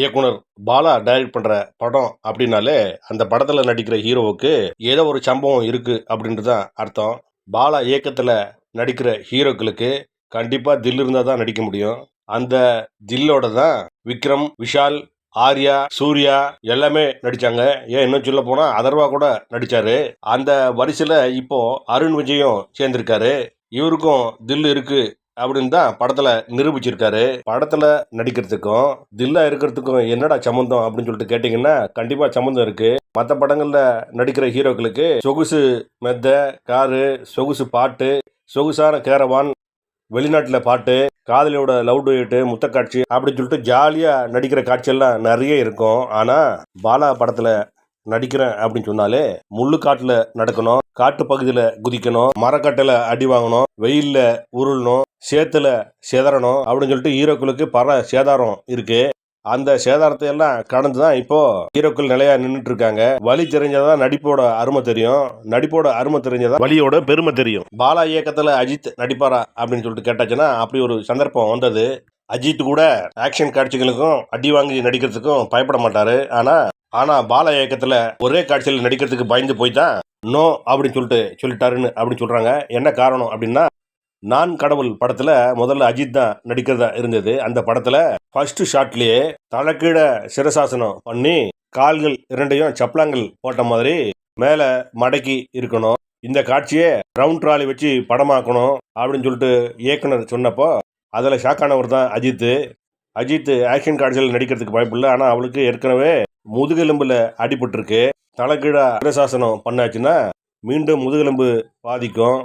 இயக்குனர் பாலா டைரக்ட் பண்ணுற படம் அப்படின்னாலே அந்த படத்தில் நடிக்கிற ஹீரோவுக்கு ஏதோ ஒரு சம்பவம் இருக்குது அப்படின்றது தான் அர்த்தம். பாலா இயக்கத்தில் நடிக்கிற ஹீரோக்களுக்கு கண்டிப்பாக தில் இருந்தால் தான் நடிக்க முடியும். அந்த தில்லோட தான் விக்ரம் விஷால் ஆர்யா சூர்யா எல்லாமே நடிச்சாங்க. ஏன் இன்னும் சொல்ல போனால் அதர்வா கூட நடித்தாரு அந்த வரிசையில் இப்போ அருண் விஜயும் சேர்ந்திருக்காரு. இவருக்கும் தில் இருக்குது அப்படின்னு தான் படத்துல நிரூபிச்சிருக்காரு. படத்துல நடிக்கிறதுக்கும் தில்லா இருக்கிறதுக்கும் என்னடா சம்மந்தம் அப்படின்னு சொல்லிட்டு கேட்டீங்கன்னா கண்டிப்பா சம்மந்தம் இருக்கு. மற்ற படங்கள்ல நடிக்கிற ஹீரோக்களுக்கு சொகுசு மெத்த காரு சொகுசு பாட்டு சொகுசான கேரவான் வெளிநாட்டில் பாட்டு காதலியோட லவ் டுயட்டு முத்த காட்சி அப்படின்னு சொல்லிட்டு ஜாலியாக நடிக்கிற காட்சியெல்லாம் நிறைய இருக்கும். ஆனால் பாலா படத்தில் நடிக்கிறேன் அப்படின்னு சொன்னாலே முள்ளு காட்டில் நடக்கணும் காட்டு பகுதியில் குதிக்கணும் மரக்கட்டையில் அடி வாங்கணும் வெயில்ல உருளணும் சேத்துல செதறணும் அப்படின்னு சொல்லிட்டு ஹீரோக்களுக்கு பல சேதாரம் இருக்கு. அந்த சேதாரத்தை எல்லாம் கடந்து தான் இப்போ ஹீரோக்கள் நிலையா நின்றுட்டு இருக்காங்க. வழி தெரிஞ்சதான் நடிப்போட அருமை தெரியும். நடிப்போட அருமை தெரிஞ்சதா வலியோட பெருமை தெரியும். பாலா இயக்கத்துல அஜித் நடிப்பாரா அப்படின்னு சொல்லிட்டு கேட்டாச்சுன்னா அப்படி ஒரு சந்தர்ப்பம் வந்தது. அஜித் கூட ஆக்ஷன் காட்சிகளுக்கும் அடி வாங்கி நடிக்கிறதுக்கும் பயப்பட மாட்டாரு. ஆனா ஆனா பாலா இயக்கத்துல ஒரே காட்சியில் நடிக்கிறதுக்கு பயந்து போய் தான் நோ அப்படின்னு சொல்லிட்டு சொல்லிட்டாருன்னு அப்படின்னு சொல்றாங்க. என்ன காரணம் அப்படின்னா நான் கடவுள் படத்துல முதல்ல அஜித் தான் நடிக்கிறதா இருந்தது. அந்த படத்துல ஃபர்ஸ்ட் ஷாட்லயே தலைக்கீழ சிரசாசனம் பண்ணி கால்கள் இரண்டையும் சப்பலாங்கல் போட்ட மாதிரி மேல மடக்கி இருக்கணும். இந்த காட்சியை ரவுண்ட் ட்ராலி வச்சு படமாக்கணும் அப்படின்னு சொல்லிட்டு இயக்குனர் சொன்னப்போ அதில் ஷாக்கானவர் தான் அஜித். அஜித் ஆக்ஷன் காட்சிகள் நடிக்கிறதுக்கு வாய்ப்பில்லை ஆனால் அவளுக்கு ஏற்கனவே முதுகெலும்புல அடிபட்டிருக்கு. தலைகீழா சிரசாசனம் பண்ணாச்சுன்னா மீண்டும் முதுகெலும்பு பாதிக்கும்.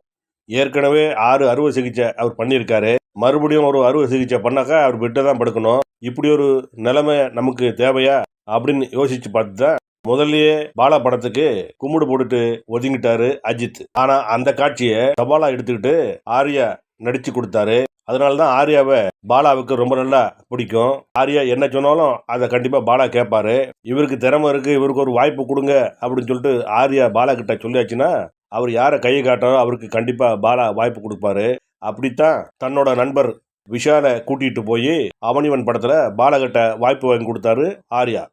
ஏற்கனவே ஆறு அறுவை சிகிச்சை அவர் பண்ணியிருக்காரு. மறுபடியும் ஒரு அறுவை சிகிச்சை பண்ணாக்கா அவர் பெட்டை தான் படுக்கணும். இப்படி ஒரு நிலைமை நமக்கு தேவையா? அப்படின்னு யோசிச்சு பார்த்து தான் முதல்லயே பாலா படத்துக்கு கும்பிடு போட்டுட்டு ஒதுங்கிட்டாரு அஜித். ஆனா அந்த காட்சியை சவாலா எடுத்துக்கிட்டு ஆர்யா நடிச்சு கொடுத்தாரு. அதனால தான் ஆர்யாவை பாலாவுக்கு ரொம்ப நல்லா பிடிக்கும். ஆர்யா என்ன சொன்னாலும் அதை கண்டிப்பா பாலா கேட்பாரு. இவருக்கு திறமை இருக்கு இவருக்கு ஒரு வாய்ப்பு கொடுங்க அப்படின்னு சொல்லிட்டு ஆர்யா பாலா கிட்ட சொல்லியாச்சுன்னா அவர் யாரை கையை காட்டாரோ அவருக்கு கண்டிப்பாக பாலா வாய்ப்பு கொடுப்பாரு. அப்படித்தான் தன்னோட நண்பர் விஷாலை கூட்டிகிட்டு போய் அவனிவன் படத்தில் பாலகிட்ட வாய்ப்பு வாங்கி கொடுத்தாரு ஆர்யா.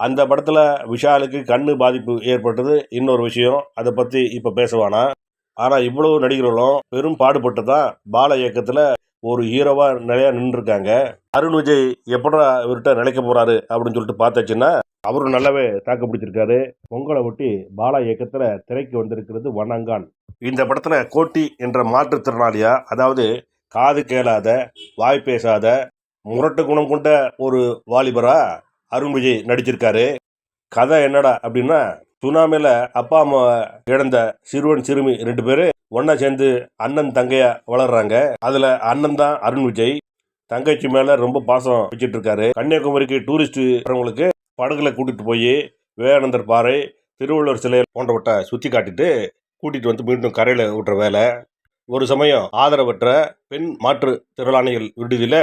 அந்த படத்தில் விஷாலுக்கு கண்ணு பாதிப்பு ஏற்பட்டது இன்னொரு விஷயம். அதை பற்றி இப்போ பேசுவானா? ஆனால் இவ்வளவு நடிகர்களும் பெரும் பாடுபட்டு தான் பால இயக்கத்தில் ஒரு ஹீரோவாக நிறையா நின்றுருக்காங்க. அருண் விஜய் எப்படா இவர்கிட்ட நிலைக்க போகிறாரு அப்படின்னு சொல்லிட்டு பார்த்தாச்சுன்னா அவரும் நல்லாவே தாக்கு பிடிச்சிருக்காரு. பொங்கலை ஒட்டி பாலா இயக்கத்துல திரைக்கு வந்திருக்கிறது வனங்கான் இந்த படத்துல கோட்டி என்ற மாற்றுத்திறனாளியா அதாவது காது கேளாத வாய் பேசாத முரட்டு குணம் கொண்ட ஒரு வாலிபரா அருண் விஜய் நடிச்சிருக்காரு. கதை என்னடா அப்படின்னா சுனாமியில் அப்பா அம்மா இழந்த சிறுவன் சிறுமி ரெண்டு பேர் ஒன்றா சேர்ந்து அண்ணன் தங்கையா வளர்றாங்க. அதுல அண்ணன் தான் அருண் விஜய். தங்கச்சி மேல ரொம்ப பாசம் வச்சிட்டு இருக்காரு கன்னியாகுமரிக்கு டூரிஸ்ட் வரவங்களுக்கு படகுல கூட்டிட்டு போய் விவேகானந்தர் பாறை திருவள்ளுவர் சிலை போன்றவற்றை சுத்தி காட்டிட்டு கூட்டிட்டு வந்து மீண்டும் கரையில விட்டுற வேலை. ஒரு சமயம் ஆதரவற்ற பெண் மாற்று திரளாணிகள் விடுதியில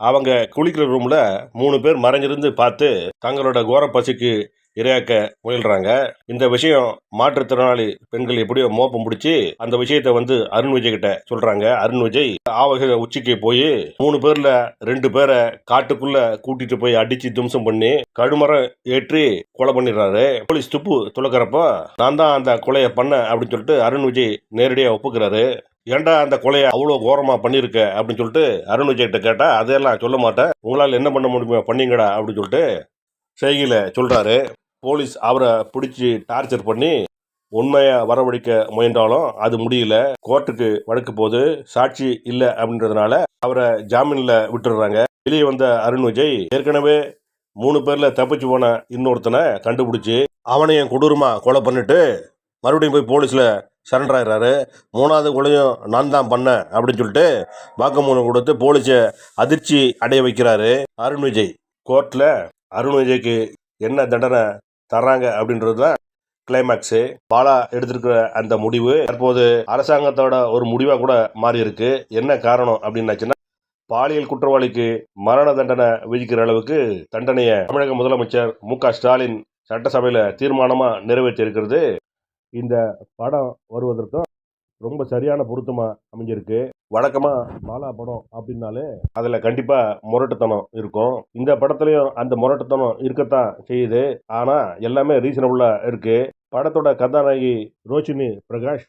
அவங்க குளிக்கிற ரூம்ல மூணு பேர் மறைஞ்சிருந்து பார்த்து தங்களோட கோர பசிக்கு இரையாக்க முயல்றாங்க. இந்த விஷயம் மாற்றுத்திறனாளி பெண்கள் எப்படியோ மோப்பம் பிடிச்சி அந்த விஷயத்த வந்து அருண் விஜய் கிட்ட சொல்றாங்க. அருண் விஜய் ஆவக உச்சிக்கு போய் மூணு பேர்ல ரெண்டு பேரை காட்டுக்குள்ள கூட்டிட்டு போய் அடிச்சு தும்சம் பண்ணி கடுமரம் ஏற்றி கொலை பண்ணிடுறாரு. போலீஸ் துப்பு துளக்கிறப்போ நான் தான் அந்த கொலையை பண்ண அப்படின்னு சொல்லிட்டு அருண் விஜய் நேரடியாக ஒப்புக்கிறாரு. ஏன்டா அந்த கொலையை அவ்வளோ கோரமாக பண்ணியிருக்க அப்படின்னு சொல்லிட்டு அருண் விஜய் கிட்ட கேட்டால் அதெல்லாம் சொல்ல மாட்டேன். உங்களால் என்ன பண்ண முடியுமோ பண்ணீங்கடா அப்படின்னு சொல்லிட்டு செய்கையில் சொல்கிறாரு போலீஸ் அவரை பிடிச்சி டார்ச்சர் பண்ணி உண்மையை வரவழைக்க முயன்றாலும் அது முடியல. கோர்ட்டுக்கு வழக்கு போது சாட்சி இல்லை அப்படின்றதுனால அவரை ஜாமீனில் விட்டுடுறாங்க. வெளியே வந்த அருண் விஜய் ஏற்கனவே மூணு பேரில் தப்பிச்சு போன இன்னொருத்தனை கண்டுபிடிச்சி அவனையும் கொடூரமாக கொலை பண்ணிட்டு மறுபடியும் போய் போலீஸில் சரண்டர் ஆகிறாரு மூணாவது கொலையும் நான் தான் பண்ணேன் அப்படின்னு சொல்லிட்டு வாக்குமூலம் கொடுத்து போலீஸை அதிர்ச்சி அடைய வைக்கிறாரு அருண் விஜய். கோர்ட்டில் அருண் விஜய்க்கு என்ன தண்டனை தர்றாங்க அப்படின்றது தான் கிளைமேக்ஸு பாலா எடுத்திருக்கிற அந்த முடிவு தற்போது அரசாங்கத்தோட ஒரு முடிவாக கூட மாறி இருக்கு என்ன காரணம் அப்படின்னாச்சுன்னா பாலியல் குற்றவாளிக்கு மரண தண்டனை விதிக்கிற அளவுக்கு தண்டனையை தமிழக முதலமைச்சர் மு ஸ்டாலின் சட்டசபையில் தீர்மானமாக நிறைவேற்றியிருக்கிறது. இந்த படம் வருவதற்கும் ரொம்ப சரியான பொருத்தமா அமைஞ்சிருக்கு. வழக்கமா பாலா படம் அப்படின்னாலே அதுல கண்டிப்பா முரட்டுத்தனம் இருக்கும். இந்த படத்துலயும் அந்த முரட்டுத்தனம் இருக்கத்தான் செய்யுது. ஆனா எல்லாமே ரீசனபுளா இருக்கு. படத்தோட கதாநாயகி ரோஷினி பிரகாஷ்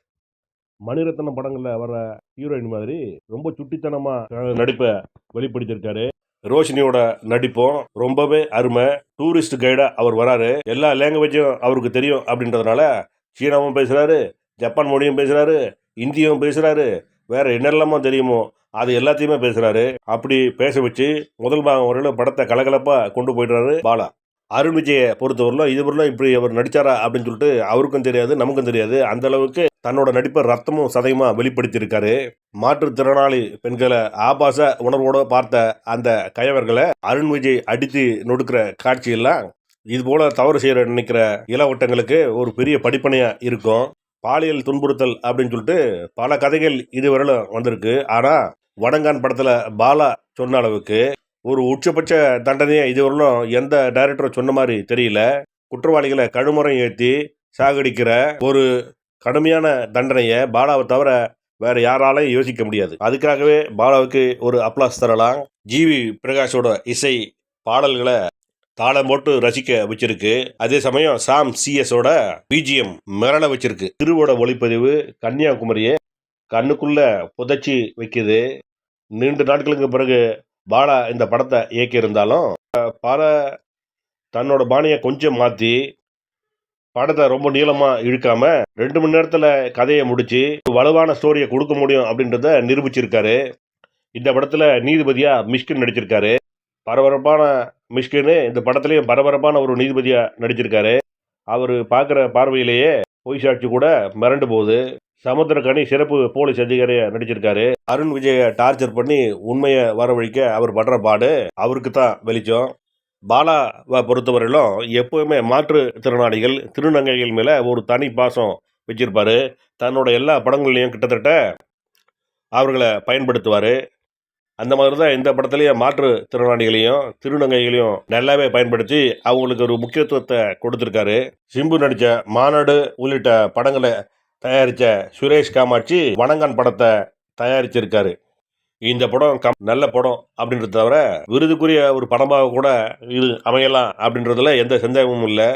மணிரத்னம் படங்கள்ல வர ஹீரோயின் மாதிரி ரொம்ப சுட்டித்தனமா நடிப்பை வெளிப்படுத்தியிருக்காரு. ரோஷினியோட நடிப்பும் ரொம்பவே அருமை. டூரிஸ்ட் கைடா அவர் வராரு. எல்லா லாங்குவேஜும் அவருக்கு தெரியும் அப்படின்றதுனால சீனாவும் பேசுறாரு ஜப்பான் மொழியும் பேசுகிறாரு இந்தியும் பேசுகிறாரு வேறு என்னெல்லாமோ தெரியுமோ அது எல்லாத்தையுமே பேசுகிறாரு அப்படி பேச வச்சு முதல் பாகம் வரையிலும் படத்தை கலகலப்பாக கொண்டு போயிடுறாரு பாலா. அருண் விஜயை பொறுத்தவரையிலும் இதுவரையிலும் இப்படி அவர் நடித்தாரா அப்படின்னு சொல்லிட்டு அவருக்கும் தெரியாது நமக்கும் தெரியாது. அந்த அளவுக்கு தன்னோட நடிப்பை ரத்தமும் சதயமாக வெளிப்படுத்தியிருக்காரு. மாற்றுத்திறனாளி பெண்களை ஆபாச உணர்வோடு பார்த்த அந்த கயவர்களை அருண் விஜய் அடித்து நொடுக்கிற காட்சியெல்லாம் இது போல தவறு செய்யற நினைக்கிற இளவட்டங்களுக்கு ஒரு பெரிய படிப்பனையா இருக்கும். பாலியல் துன்புறுத்தல் அப்படின்னு சொல்லிட்டு பல கதைகள் இதுவரையிலும் வந்திருக்கு. ஆனால் வடங்கான் படத்தில் பாலா சொன்ன அளவுக்கு ஒரு உச்சபட்ச தண்டனையை இதுவரையிலும் எந்த டைரக்டரும் சொன்ன மாதிரி தெரியல. குற்றவாளிகளை கழுமுறை ஏற்றி சாகடிக்கிற ஒரு கடுமையான தண்டனையை பாலாவை தவிர வேற யாராலையும் யோசிக்க முடியாது. அதுக்காகவே பாலாவுக்கு ஒரு அப்ளாஸ் தரலாம். ஜிவி பிரகாஷோட இசை பாடல்களை தாளம் போட்டு ரசிக்க வச்சிருக்கு. அதே சமயம் சாம் சிஎஸோட பிஜிஎம் மிரள வச்சிருக்கு. திருவோட ஒளிப்பதிவு கன்னியாகுமரியை கண்ணுக்குள்ள புதைச்சி வைக்குது. நீண்ட நாட்களுக்கு பிறகு பாலா இந்த படத்தை இயக்கியிருந்தாலும் பல தன்னோட பாணியை கொஞ்சம் மாற்றி படத்தை ரொம்ப நீளமாக இழுக்காம ரெண்டு மணி நேரத்தில் கதையை முடித்து வலுவான ஸ்டோரியை கொடுக்க முடியும் அப்படின்றத நிரூபிச்சிருக்காரு. இந்த படத்தில் நீதிபதியாக மிஷ்கின் நடிச்சிருக்காரு. பரபரப்பான மிஷ்கின்னு இந்த படத்துலேயும் பரபரப்பான ஒரு நீதிபதியாக நடிச்சிருக்காரு. அவர் பார்க்குற பார்வையிலேயே பொய் சாட்சி கூட மிரண்டு போகுது. சமுத்திரக்கனி சிறப்பு போலீஸ் அதிகாரியாக நடிச்சிருக்காரு. அருண் விஜயை டார்ச்சர் பண்ணி உண்மையை வரவழைக்க அவர் படுற பாடு அவருக்கு தான் வெளிச்சம். பாலாவை பொறுத்தவரையிலும் எப்போவுமே மாற்றுத்திறனாளிகள் திருநங்கைகள் மேலே ஒரு தனி பாசம் வச்சிருப்பார். தன்னோட எல்லா படங்கள்லையும் கிட்டத்தட்ட அவர்களை பயன்படுத்துவார். அந்த மாதிரி தான் இந்த படத்துலேயும் மாற்றுத்திறனாளிகளையும் திருநங்கைகளையும் நல்லாவே பயன்படுத்தி அவங்களுக்கு ஒரு முக்கியத்துவத்தை கொடுத்துருக்காரு. சிம்பு நடித்த மாநாடு உள்ளிட்ட படங்களை தயாரித்த சுரேஷ் காமாட்சி வணங்கான் படத்தை தயாரிச்சிருக்காரு. இந்த படம் கம் நல்ல படம் அப்படின்றத தவிர விருதுக்குரிய ஒரு படமாக கூட இது அமையலாம் அப்படின்றதுல எந்த சந்தேகமும் இல்லை.